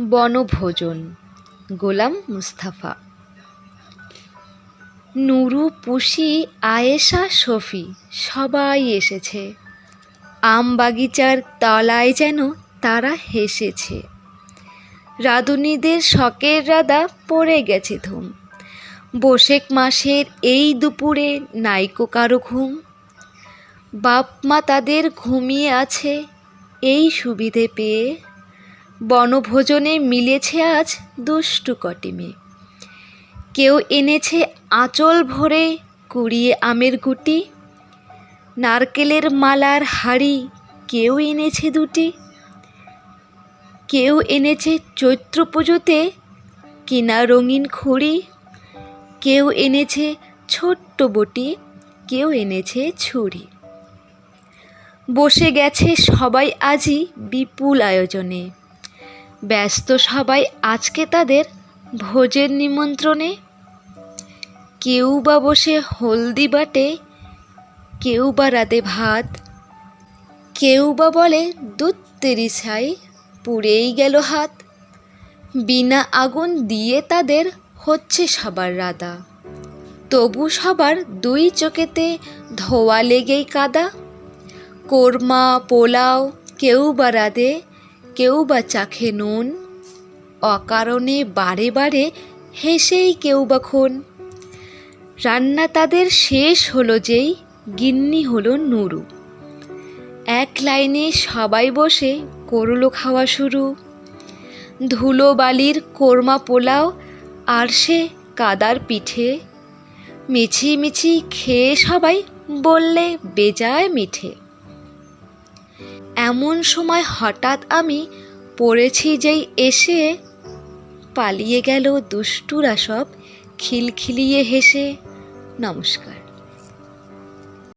বনভোজন, গোলাম মুস্তাফা। নুরু, পুষি, আয়েশা, শফি, সবাই এসেছে। আম বাগিচার তলায় যেন তারা হেসেছে। রাঁধুনিদের শখের রাদা পড়ে গেছে ধুম। বসেক মাসের এই দুপুরে নাইকো কারও ঘুম। বাপ মা তাদের ঘুমিয়ে আছে, এই সুবিধে পেয়ে বনভোজনে মিলেছে আজ দুষ্টু কটি মেয়ে। কেউ এনেছে আঁচল ভরে কুড়িয়ে আমের গুটি। নারকেলের মালার হাড়ি কেউ এনেছে দুটি। কেউ এনেছে চৈত্র পুজোতে কিনা রঙিন খুঁড়ি। কেউ এনেছে ছোট্ট বটি, কেউ এনেছে ছুরি। বসে গেছে সবাই আজই বিপুল আয়োজনে। ব্যস্ত সবাই আজকে তাদের ভোজের নিমন্ত্রণে। কেউ বা বসে হলদি বাটে, কেউ বা রাতে ভাত, কেউ বা বলে দুধ তেরি ছাই, পুড়েই গেল হাত। বিনা আগুন দিয়ে তাদের হচ্ছে সবার রাদা তবু সবার দুই চোখেতে ধোয়া লেগেই কাদা। কোরমা, পোলাও কেউ বা রাধে কেউ বা চাখে নুন, অকারণে বারে বারে হেসেই কেউ বা খুন। রান্না তাদের শেষ হলো যেই গিন্নি হলো নুরু। এক লাইনে সবাই বসে করল খাওয়া শুরু। ধুলো বালির কোরমা পোলাও, আর সে কাদার পিঠে। মিছি মিছি খেয়ে সবাই বললে, বেজায় মিঠে। এমন সময় হঠাৎ আমি পড়েছি যেই এসে পালিয়ে গেল দুষ্টুরা সব খিলখিলিয়ে হেসে নমস্কার।